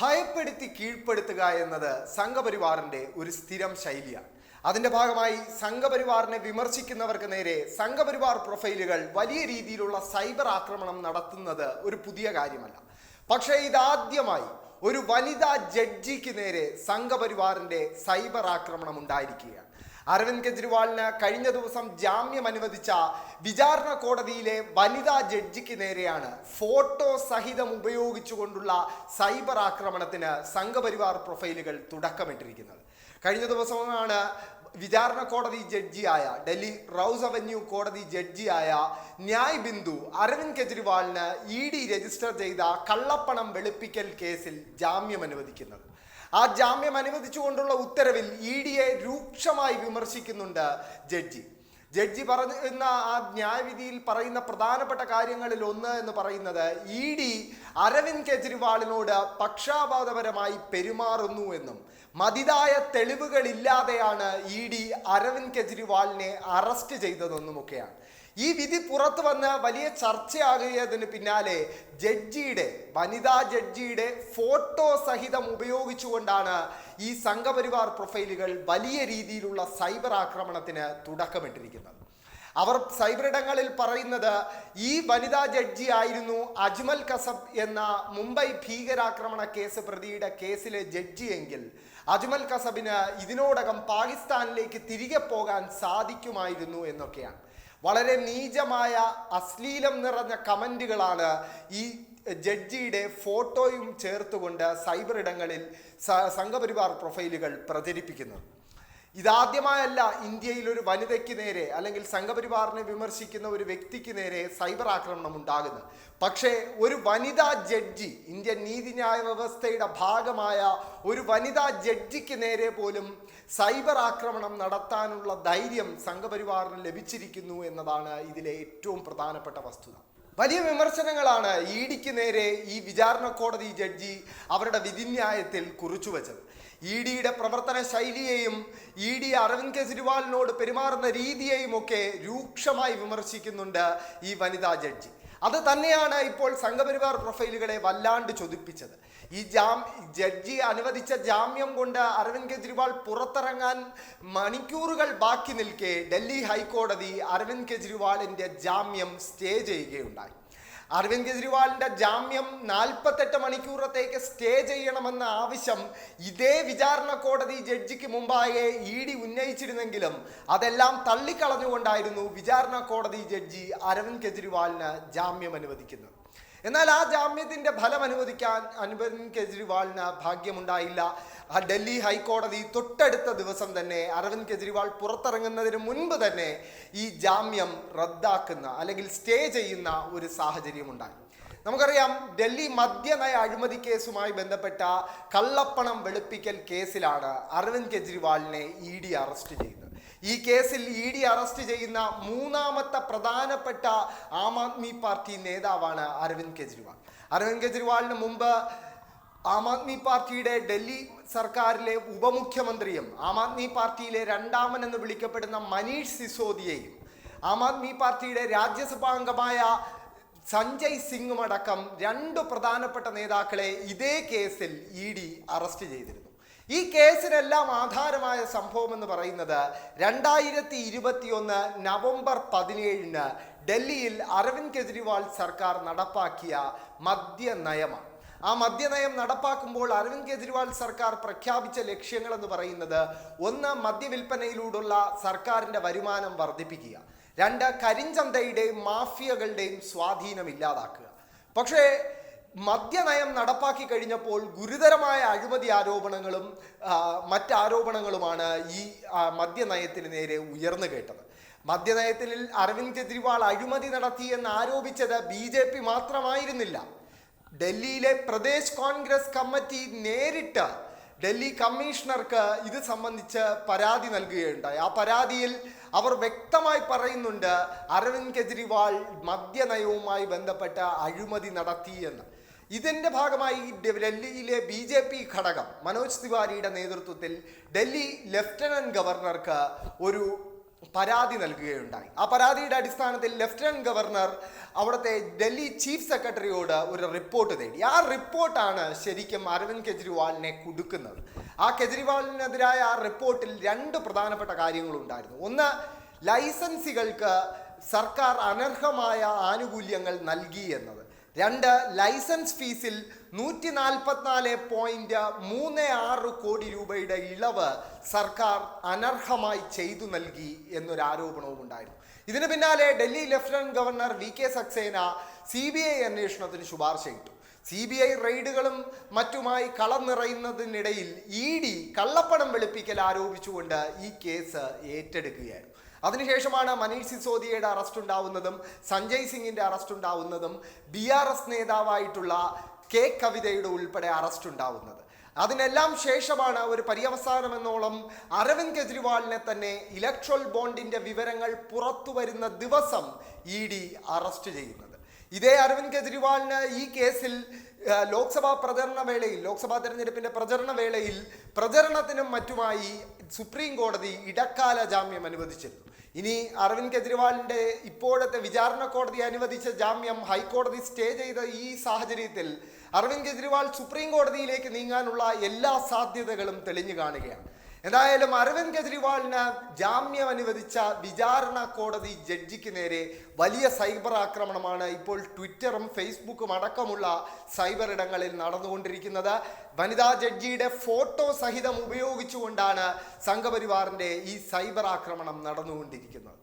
ഭയപ്പെടുത്തി കീഴ്പ്പെടുത്തുക എന്നത് സംഘപരിവാറിന്റെ ഒരു സ്ഥിരം ശൈലിയാണ്. അതിന്റെ ഭാഗമായി സംഘപരിവാറിനെ വിമർശിക്കുന്നവർക്ക് നേരെ സംഘപരിവാർ പ്രൊഫൈലുകൾ വലിയ രീതിയിലുള്ള സൈബർ ആക്രമണം നടത്തുന്നത് ഒരു പുതിയ കാര്യമല്ല. പക്ഷേ ഇതാദ്യമായി ഒരു വനിതാ ജഡ്ജിക്ക് നേരെ സംഘപരിവാറിന്റെ സൈബർ ആക്രമണം ഉണ്ടായിരിക്കുകയാണ്. അരവിന്ദ് കെജ്രിവാളിന് കഴിഞ്ഞ ദിവസം ജാമ്യം അനുവദിച്ച വിചാരണ കോടതിയിലെ വനിതാ ജഡ്ജിക്ക് നേരെയാണ് ഫോട്ടോ സഹിതം ഉപയോഗിച്ചുകൊണ്ടുള്ള സൈബർ ആക്രമണത്തിന് സംഘപരിവാർ പ്രൊഫൈലുകൾ തുടക്കമിട്ടിരിക്കുന്നത്. കഴിഞ്ഞ ദിവസമാണ് വിചാരണ കോടതി ജഡ്ജിയായ ഡൽഹി റൗസ് അവന്യൂ കോടതി ജഡ്ജിയായ ന്യായ് ബിന്ദു അരവിന്ദ് കെജ്രിവാളിന് ഇ ഡി രജിസ്റ്റർ ചെയ്ത കള്ളപ്പണം വെളുപ്പിക്കൽ കേസിൽ ജാമ്യം അനുവദിക്കുന്നത് ആ ജാമ്യം അനുവദിച്ചുകൊണ്ടുള്ള ഉത്തരവിൽ ഇ ഡിയെ രൂക്ഷമായി വിമർശിക്കുന്നുണ്ട് ജഡ്ജി. ജഡ്ജി പറയുന്ന ആ ന്യായവിധിയിൽ പറയുന്ന പ്രധാനപ്പെട്ട കാര്യങ്ങളിൽ ഒന്ന് എന്ന് പറയുന്നത് ഇ ഡി അരവിന്ദ് കെജ്രിവാളിനോട് പക്ഷാപാതപരമായി പെരുമാറുന്നു എന്നും മതിതായ തെളിവുകളില്ലാതെയാണ് ഇ ഡി അരവിന്ദ് കെജ്രിവാളിനെ അറസ്റ്റ് ചെയ്തതെന്നുമൊക്കെയാണ്. ഈ വിധി പുറത്തു വന്ന് വലിയ ചർച്ചയാകുന്നതിന് പിന്നാലെ ജഡ്ജിയുടെ വനിതാ ജഡ്ജിയുടെ ഫോട്ടോ സഹിതം ഉപയോഗിച്ചുകൊണ്ടാണ് ഈ സംഘപരിവാർ പ്രൊഫൈലുകൾ വലിയ രീതിയിലുള്ള സൈബർ ആക്രമണത്തിന് തുടക്കമിട്ടിരിക്കുന്നത്. അവർ സൈബറിടങ്ങളിൽ പറയുന്നത് ഈ വനിതാ ജഡ്ജി ആയിരുന്നു അജ്മൽ കസബ് എന്ന മുംബൈ ഭീകരാക്രമണ കേസ് പ്രതിയുടെ കേസിലെ ജഡ്ജിയെങ്കിൽ അജ്മൽ കസബിന് ഇതിനോടകം പാകിസ്ഥാനിലേക്ക് തിരികെ പോകാൻ സാധിക്കുമായിരുന്നു എന്നൊക്കെയാണ്. വളരെ നീചമായ അശ്ലീലം നിറഞ്ഞ കമന്റുകളാണ് ഈ ജഡ്ജിയുടെ ഫോട്ടോയും ചേർത്തുകൊണ്ട് സൈബർ ഇടങ്ങളിൽ സംഘപരിവാർ പ്രൊഫൈലുകൾ പ്രചരിപ്പിക്കുന്നത്. ഇതാദ്യമായല്ല ഇന്ത്യയിൽ ഒരു വനിതയ്ക്ക് നേരെ അല്ലെങ്കിൽ സംഘപരിവാറിനെ വിമർശിക്കുന്ന ഒരു വ്യക്തിക്ക് നേരെ സൈബർ ആക്രമണം ഉണ്ടാകുന്നത്. പക്ഷേ ഒരു വനിതാ ജഡ്ജി ഇന്ത്യൻ നീതിന്യായ വ്യവസ്ഥയുടെ ഭാഗമായ ഒരു വനിതാ ജഡ്ജിക്ക് നേരെ പോലും സൈബർ ആക്രമണം നടത്താനുള്ള ധൈര്യം സംഘപരിവാറിന് ലഭിച്ചിരിക്കുന്നു എന്നതാണ് ഇതിലെ ഏറ്റവും പ്രധാനപ്പെട്ട വസ്തുത. വലിയ വിമർശനങ്ങളാണ് ഇ ഡിക്ക് നേരെ ഈ വിചാരണ കോടതി ജഡ്ജി അവരുടെ വിധിന്യായത്തിൽ കുറിച്ചുവച്ചത്. ഇ ഡിയുടെ പ്രവർത്തന ശൈലിയെയും ഇ ഡി അരവിന്ദ് കെജ്രിവാളിനോട് പെരുമാറുന്ന രീതിയെയും ഒക്കെ രൂക്ഷമായി വിമർശിക്കുന്നുണ്ട് ഈ വനിതാ ജഡ്ജി. അത് തന്നെയാണ് ഇപ്പോൾ സംഘപരിവാർ പ്രൊഫൈലുകളെ വല്ലാണ്ട് ചൊതിപ്പിച്ചത്. ഈ ജാം ജഡ്ജി അനുവദിച്ച ജാമ്യം കൊണ്ട് അരവിന്ദ് കെജ്രിവാൾ പുറത്തിറങ്ങാൻ മണിക്കൂറുകൾ ബാക്കി നിൽക്കെ ഡൽഹി ഹൈക്കോടതി അരവിന്ദ് കെജ്രിവാളിന്റെ ജാമ്യം സ്റ്റേ ചെയ്യുകയുണ്ടായി. അരവിന്ദ് കെജ്രിവാളിന്റെ ജാമ്യം നാൽപ്പത്തെട്ട് മണിക്കൂറത്തേക്ക് സ്റ്റേ ചെയ്യണമെന്ന ആവശ്യം ഇതേ വിചാരണ കോടതി ജഡ്ജിക്ക് മുമ്പാകെ ഇ ഡി ഉന്നയിച്ചിരുന്നെങ്കിലും അതെല്ലാം തള്ളിക്കളഞ്ഞുകൊണ്ടായിരുന്നു വിചാരണ കോടതി ജഡ്ജി അരവിന്ദ് കെജ്രിവാളിന് ജാമ്യം അനുവദിക്കുന്നത്. എന്നാൽ ആ ജാമ്യത്തിന്റെ ഫലം അനുവദിക്കാൻ അരവിന്ദ് കെജ്രിവാളിന് ഭാഗ്യമുണ്ടായില്ല. ആ ഡൽഹി ഹൈക്കോടതി തൊട്ടടുത്ത ദിവസം തന്നെ അരവിന്ദ് കെജ്രിവാൾ പുറത്തിറങ്ങുന്നതിന് മുൻപ് തന്നെ ഈ ജാമ്യം റദ്ദാക്കുന്ന അല്ലെങ്കിൽ സ്റ്റേ ചെയ്യുന്ന ഒരു സാഹചര്യം ഉണ്ടായി. നമുക്കറിയാം ഡൽഹി മദ്യനയ അഴിമതി കേസുമായി ബന്ധപ്പെട്ട കള്ളപ്പണം വെളുപ്പിക്കൽ കേസിലാണ് അരവിന്ദ് കെജ്രിവാളിനെ ഇ ഡി അറസ്റ്റ് ചെയ്യുന്നത് ഈ കേസിൽ ഇ ഡി അറസ്റ്റ് ചെയ്യുന്ന മൂന്നാമത്തെ പ്രധാനപ്പെട്ട ആം ആദ്മി പാർട്ടി നേതാവാണ് അരവിന്ദ് കെജ്രിവാൾ. അരവിന്ദ് കെജ്രിവാളിന് മുമ്പ് ആം ആദ്മി പാർട്ടിയുടെ ഡൽഹി സർക്കാരിലെ ഉപമുഖ്യമന്ത്രിയും ആം ആദ്മി പാർട്ടിയിലെ രണ്ടാമൻ എന്ന് വിളിക്കപ്പെടുന്ന മനീഷ് സിസോദിയയും ആം ആദ്മി പാർട്ടിയുടെ രാജ്യസഭാ അംഗമായ സഞ്ജയ് സിംഗും അടക്കം രണ്ട് പ്രധാനപ്പെട്ട നേതാക്കളെ ഇതേ കേസിൽ ഇ ഡി അറസ്റ്റ് ചെയ്തിരുന്നു. ഈ കേസിനെല്ലാം ആധാരമായ സംഭവം എന്ന് പറയുന്നത് രണ്ടായിരത്തി ഇരുപത്തിയൊന്ന് നവംബർ പതിനേഴിന് ഡൽഹിയിൽ അരവിന്ദ് കെജ്രിവാൾ സർക്കാർ നടപ്പാക്കിയ മദ്യനയമാണ്. ആ മദ്യനയം നടപ്പാക്കുമ്പോൾ അരവിന്ദ് കെജ്രിവാൾ സർക്കാർ പ്രഖ്യാപിച്ച ലക്ഷ്യങ്ങൾ എന്ന് പറയുന്നത് ഒന്ന് മദ്യവിൽപ്പനയിലൂടെയുള്ള സർക്കാരിന്റെ വരുമാനം വർദ്ധിപ്പിക്കുക. രണ്ട് കരിഞ്ചന്തയുടെയും മാഫിയകളുടെയും സ്വാധീനം ഇല്ലാതാക്കുക. പക്ഷേ മദ്യനയം നടപ്പാക്കി കഴിഞ്ഞപ്പോൾ ഗുരുതരമായ അഴിമതി ആരോപണങ്ങളും മറ്റാരോപണങ്ങളുമാണ് ഈ മദ്യനയത്തിന് നേരെ ഉയർന്നു കേട്ടത്. മദ്യനയത്തിൽ അരവിന്ദ് കെജ്രിവാൾ അഴിമതി നടത്തി എന്ന് ആരോപിച്ചത് ബി ജെ പി മാത്രമായിരുന്നില്ല. ഡൽഹിയിലെ പ്രദേശ് കോൺഗ്രസ് കമ്മിറ്റി നേരിട്ട് ഡൽഹി കമ്മീഷണർക്ക് ഇത് സംബന്ധിച്ച് പരാതി നൽകുകയുണ്ടായി. ആ പരാതിയിൽ അവർ വ്യക്തമായി പറയുന്നുണ്ട് അരവിന്ദ് കെജ്രിവാൾ മദ്യനയവുമായി ബന്ധപ്പെട്ട അഴിമതി നടത്തി എന്ന് ഇതിന്റെ ഭാഗമായി ഡൽഹിയിലെ ബി ജെ പി ഘടകം മനോജ് തിവാരിയുടെ നേതൃത്വത്തിൽ ഡൽഹി ലഫ്റ്റനന്റ് ഗവർണർക്ക് ഒരു പരാതി നൽകുകയുണ്ടായി. ആ പരാതിയുടെ അടിസ്ഥാനത്തിൽ ലെഫ്റ്റനന്റ് ഗവർണർ അവിടുത്തെ ഡൽഹി ചീഫ് സെക്രട്ടറിയോട് ഒരു റിപ്പോർട്ട് തേടി. ആ റിപ്പോർട്ടാണ് ശരിക്കും അരവിന്ദ് കെജ്രിവാളിനെ കുടുക്കുന്നത്. ആ കെജ്രിവാളിനെതിരായ ആ റിപ്പോർട്ടിൽ രണ്ട് പ്രധാനപ്പെട്ട കാര്യങ്ങളുണ്ടായിരുന്നു. ഒന്ന് ലൈസൻസികൾക്ക് സർക്കാർ അനർഹമായ ആനുകൂല്യങ്ങൾ നൽകി എന്നത്. രണ്ട് ലൈസൻസ് ഫീസിൽ നൂറ്റി നാൽപ്പത്തിനാല് പോയിന്റ് മൂന്ന് ആറ് കോടി രൂപയുടെ ഇളവ് സർക്കാർ അനർഹമായി ചെയ്തു നൽകി എന്നൊരു ആരോപണവും ഉണ്ടായിരുന്നു. ഇതിന് പിന്നാലെ Delhi lieutenant governor V K Saxena C B I അന്വേഷണത്തിന് ശുപാർശയിട്ടു സി ബി ഐ റെയ്ഡുകളും മറ്റുമായി കളം നിറയുന്നതിനിടയിൽ ഇ ഡി കള്ളപ്പണം വെളുപ്പിക്കൽ ആരോപിച്ചുകൊണ്ട് ഈ കേസ് ഏറ്റെടുക്കുകയായിരുന്നു. അതിനുശേഷമാണ് മനീഷ് സിസോദിയയുടെ അറസ്റ്റ് ഉണ്ടാവുന്നതും സഞ്ജയ് സിംഗിന്റെ അറസ്റ്റ് ഉണ്ടാവുന്നതും ബി ആർ എസ് നേതാവായിട്ടുള്ള കെ കവിതയുടെ ഉൾപ്പെടെ അറസ്റ്റ് ഉണ്ടാവുന്നത്. അതിനെല്ലാം ശേഷമാണ് ഒരു പര്യവസാനമെന്നോളം അരവിന്ദ് കെജ്രിവാളിനെ തന്നെ ഇലക്ട്രൽ ബോണ്ടിന്റെ വിവരങ്ങൾ പുറത്തു വരുന്ന ദിവസം ഇ ഡി അറസ്റ്റ് ചെയ്യുന്നത്. ഇതേ അരവിന്ദ് കെജ്രിവാളിന് ഈ കേസിൽ ലോക്സഭാ പ്രചരണ വേളയിൽ ലോക്സഭാ തെരഞ്ഞെടുപ്പിന്റെ പ്രചരണ വേളയിൽ പ്രചരണത്തിനും മറ്റുമായി സുപ്രീം കോടതി ഇടക്കാല ജാമ്യം അനുവദിച്ചിരുന്നു. ഇനി അരവിന്ദ് കെജ്രിവാളിന്റെ ഇപ്പോഴത്തെ വിചാരണ കോടതി അനുവദിച്ച ജാമ്യം ഹൈക്കോടതി സ്റ്റേ ചെയ്ത ഈ സാഹചര്യത്തിൽ അരവിന്ദ് കെജ്രിവാൾ സുപ്രീം കോടതിയിലേക്ക് നീങ്ങാനുള്ള എല്ലാ സാധ്യതകളും തെളിഞ്ഞു കാണുകയാണ്. എന്തായാലും അരവിന്ദ് കെജ്രിവാളിന് ജാമ്യം അനുവദിച്ച വിചാരണ കോടതി ജഡ്ജിക്ക് നേരെ വലിയ സൈബർ ആക്രമണമാണ് ഇപ്പോൾ ട്വിറ്ററും ഫേസ്ബുക്കും അടക്കമുള്ള സൈബർ ഇടങ്ങളിൽ നടന്നുകൊണ്ടിരിക്കുന്നത്. വനിതാ ജഡ്ജിയുടെ ഫോട്ടോ സഹിതം ഉപയോഗിച്ചുകൊണ്ടാണ് സംഘപരിവാറിന്റെ ഈ സൈബർ ആക്രമണം നടന്നുകൊണ്ടിരിക്കുന്നത്.